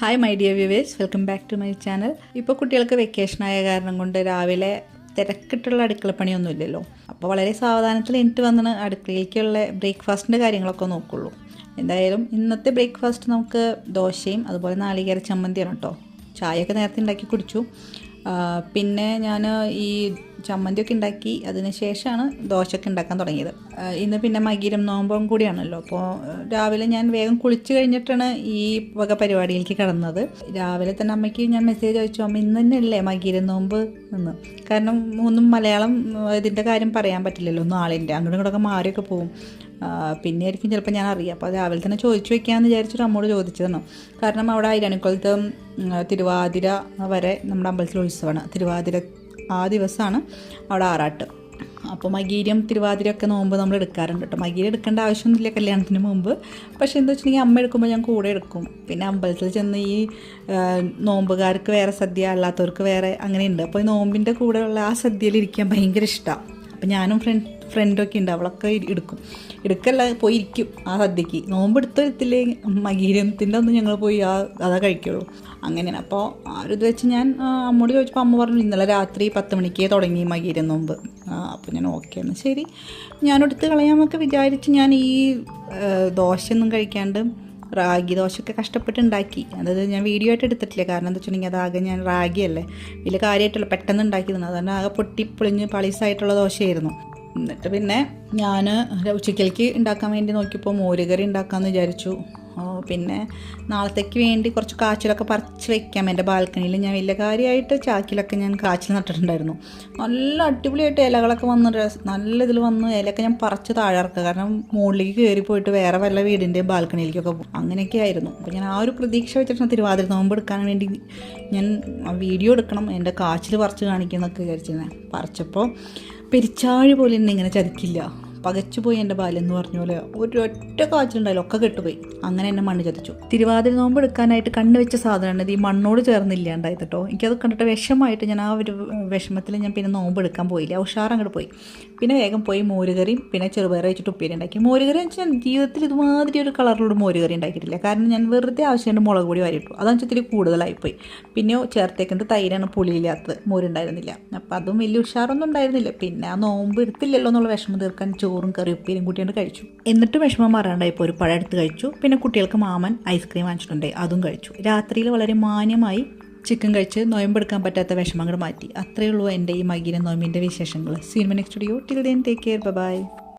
Hi my dear viewers welcome back to my channel ഇപ്പോൾ കുട്ടികൾക്ക് vacation ആയ കാരണം കൊണ്ട് രാവിലെ തിരക്കിട്ടുള്ള അടുക്കളപ്പണിയൊന്നും ഇല്ലല്ലോ അപ്പോൾ വളരെ സാവധാനത്തിൽ എനിക്ക് വന്ന് അടുക്കളയിലേക്കുള്ള ബ്രേക്ക്ഫാസ്റ്റിന്റെ കാര്യങ്ങളൊക്കെ നോക്കുള്ളൂ. എന്തായാലും ഇന്നത്തെ ബ്രേക്ക്ഫാസ്റ്റ് നമുക്ക് ദോശയും അതുപോലെ നാളികേര ചമ്മന്തിയാണ് കേട്ടോ. ചായയൊക്കെ നേരത്തെ ഉണ്ടാക്കി കുടിച്ചു. പിന്നെ ഞാൻ ഈ ചമ്മന്തിയൊക്കെ ഉണ്ടാക്കി അതിന് ശേഷമാണ് ദോശയൊക്കെ ഉണ്ടാക്കാൻ തുടങ്ങിയത്. ഇന്ന് പിന്നെ മകീരം നോമ്പും കൂടിയാണല്ലോ. അപ്പോൾ രാവിലെ ഞാൻ വേഗം കുളിച്ച് കഴിഞ്ഞിട്ടാണ് ഈ വക പരിപാടിയിലേക്ക് കടന്നത്. രാവിലെ തന്നെ അമ്മയ്ക്ക് ഞാൻ മെസ്സേജ് അയച്ചു അമ്മ ഇന്ന് തന്നെയല്ലേ മകീരം നോമ്പ്? എന്ന്. കാരണം ഒന്നും മലയാളം ഇതിന്റെ കാര്യം പറയാൻ പറ്റില്ലല്ലോ നാളിന്റെ അങ്ങോട്ടും ഇങ്ങോട്ടൊക്കെ മാറിയൊക്കെ പോകും പിന്നെ ആയിരിക്കും ചിലപ്പോൾ ഞാൻ അറിയാം അപ്പോൾ രാവിലെ തന്നെ ചോദിച്ചു വെക്കാമെന്ന് വിചാരിച്ചിട്ട് അമ്മോട് ചോദിച്ചതാണ് കാരണം അവിടെ ഐരാണിക്കുളത്ത് തിരുവാതിര വരെ നമ്മുടെ അമ്പലത്തിൽ ഉത്സവമാണ്. തിരുവാതിര ആ ദിവസമാണ് അവിടെ ആറാട്ട്. അപ്പോൾ മകീരം തിരുവാതിരയൊക്കെ നോമ്പ് നമ്മൾ എടുക്കാറുണ്ട് കേട്ടോ. മകീരം എടുക്കേണ്ട ആവശ്യമൊന്നുമില്ല കല്യാണത്തിന് മുമ്പ്. പക്ഷേ എന്താ വെച്ചിട്ടുണ്ടെങ്കിൽ അമ്മ എടുക്കുമ്പോൾ ഞാൻ കൂടെ എടുക്കും. പിന്നെ അമ്പലത്തിൽ ചെന്ന് ഈ നോമ്പുകാർക്ക് വേറെ സദ്യ അല്ലാത്തവർക്ക് വേറെ അങ്ങനെയുണ്ട്. അപ്പോൾ ഈ നോമ്പിന്റെ കൂടെയുള്ള ആ സദ്യയിൽ ഇരിക്കാൻ ഭയങ്കര ഇഷ്ടമാണ്. അപ്പോൾ ഞാനും ഫ്രണ്ട് ഫ്രണ്ടൊക്കെ ഉണ്ട് അവളൊക്കെ എടുക്കും. എടുക്കല്ല പോയി ഇരിക്കും ആ സദ്യക്ക്. നോമ്പ് എടുത്തെടുത്തില്ലേ മകീരത്തിന്റെ ഒന്നും ഞങ്ങൾ പോയി ആ അതാ കഴിക്കുള്ളൂ. അങ്ങനെയാണ്. അപ്പോൾ ആ ഒരു ഇത് വെച്ച് ഞാൻ അമ്മോട് ചോദിച്ചപ്പോൾ അമ്മ പറഞ്ഞു ഇന്നലെ രാത്രി പത്ത് മണിക്കേ തുടങ്ങി മകീരം നോമ്പ്. അപ്പോൾ ഞാൻ ഓക്കെ എന്നാൽ ശരി. ഞാനെടുത്ത് കളയാമെന്നൊക്കെ വിചാരിച്ച് ഞാൻ ഈ ദോശയൊന്നും കഴിക്കാണ്ട് റാഗി ദോശയൊക്കെ കഷ്ടപ്പെട്ട് ഉണ്ടാക്കി അതായത് ഞാൻ വീഡിയോ ആയിട്ട് എടുത്തിട്ടില്ല. കാരണം എന്താ വെച്ചിട്ടുണ്ടെങ്കിൽ അതാകെ ഞാൻ റാഗിയല്ലേ. വലിയ കാര്യമായിട്ടുള്ള പെട്ടെന്ന് ഉണ്ടാക്കി തന്നെ അതുകൊണ്ട് ആകെ പൊട്ടി പൊളിഞ്ഞ് പളീസായിട്ടുള്ള ദോശയായിരുന്നു. എന്നിട്ട് പിന്നെ ഞാൻ ഉച്ചക്കലേക്ക് ഉണ്ടാക്കാൻ വേണ്ടി നോക്കിയപ്പോൾ മോരുകറി ഉണ്ടാക്കാമെന്ന് വിചാരിച്ചു. പിന്നെ നാളത്തേക്ക് വേണ്ടി കുറച്ച് കാച്ചിലൊക്കെ പറിച്ച് വെക്കാം. എന്റെ ബാൽക്കണിയിൽ ഞാൻ വലിയ കാര്യമായിട്ട് ചാക്കിലൊക്കെ ഞാൻ കാച്ചിൽ നട്ടിട്ടുണ്ടായിരുന്നു. നല്ല അടിപൊളിയായിട്ട് ഇലകളൊക്കെ വന്ന് നല്ല ഇതിൽ വന്ന് ഇലയൊക്കെ ഞാൻ പറിച്ച് താഴെ ഇറക്കുക. കാരണം മുകളിലേക്ക് കയറി പോയിട്ട് വേറെ വല്ല വീടിന്റെ ബാൽക്കണിയിലേക്കൊക്കെ പോകും അങ്ങനെയൊക്കെ ആയിരുന്നു. അപ്പോൾ ഞാൻ ആ ഒരു പ്രതീക്ഷ വെച്ചിട്ടാണ് തിരുവാതിര നോമ്പ് എടുക്കാൻ വേണ്ടി ഞാൻ വീഡിയോ എടുക്കണം എന്റെ കാച്ചിൽ പറിച്ച് കാണിക്കുന്നൊക്കെ വിചാരിച്ചിരുന്നത് പറിച്ചപ്പോൾ പെരിച്ചാഴി പോലെ എന്നെ ഇങ്ങനെ ചതിക്കില്ല. പകച്ചുപോയി എന്റെ ബാല്യം എന്ന് പറഞ്ഞ പോലെ ഒരൊറ്റ കാച്ചിലുണ്ടായാലും ഒക്കെ കെട്ടുപോയി. അങ്ങനെ എന്നെ മണ്ണ് ചതിച്ചു. തിരുവാതിര നോമ്പ് എടുക്കാനായിട്ട് കണ്ണുവെച്ച സാധനമാണ് ഈ മണ്ണോട് ചേർന്നില്ലാണ്ടായത് കേട്ടോ. എനിക്കത് കണ്ടിട്ട് വിഷമായിട്ട് ഞാൻ ആ ഒരു വിഷമത്തിൽ ഞാൻ പിന്നെ നോമ്പ് എടുക്കാൻ പോയില്ല. ഉഷാർ അങ്ങോട്ട് പോയി. പിന്നെ വേഗം പോയി മോരുകറിയും പിന്നെ ചെറുപയർ വെച്ചിട്ട് ഉപ്പേരി ഉണ്ടാക്കി. മോരുകറി വെച്ചാൽ ജീവിതത്തിൽ ഇതുമാതിരി ഒരു കളറിലൂടെ മോരുകറി ഉണ്ടാക്കിയിട്ടില്ല. കാരണം ഞാൻ വെറുതെ ആവശ്യമായിട്ട് മുളക് പൊടി വാരിയിട്ടു. വെച്ചാൽ ഇത്തിരി കൂടുതലായിപ്പോയി. പിന്നെ ചേർത്തേക്കുന്നത് തൈരാണ്. പുളിയില്ലാത്തത്. മോരുണ്ടായിരുന്നില്ല. അപ്പം അതും വലിയ ഉഷാറൊന്നും ഉണ്ടായിരുന്നില്ല. പിന്നെ ആ നോമ്പ് എടുത്തില്ലല്ലോ എന്നുള്ള വിഷമം തീർക്കാൻ ചോറും കറി ഉപ്പേരും കൂട്ടിയാണ് കഴിച്ചു. എന്നിട്ട് വിഷമം മാറാണ്ടായപ്പോൾ ഒരു പഴം എടുത്ത് കഴിച്ചു. പിന്നെ കുട്ടികൾക്ക് മാമൻ ഐസ്ക്രീം വാങ്ങിച്ചിട്ടുണ്ടായി അതും കഴിച്ചു. രാത്രിയിൽ വളരെ മാന്യമായി ചിക്കൻ കഴിച്ച് നോയമ്പെടുക്കാൻ പറ്റാത്ത വിഷമങ്ങൾ മാറ്റി. അത്രയേ ഉള്ളൂ എന്റെ ഈ മകിന നോയമ്പിന്റെ വിശേഷങ്ങൾ. Cinema next studio till then take care bye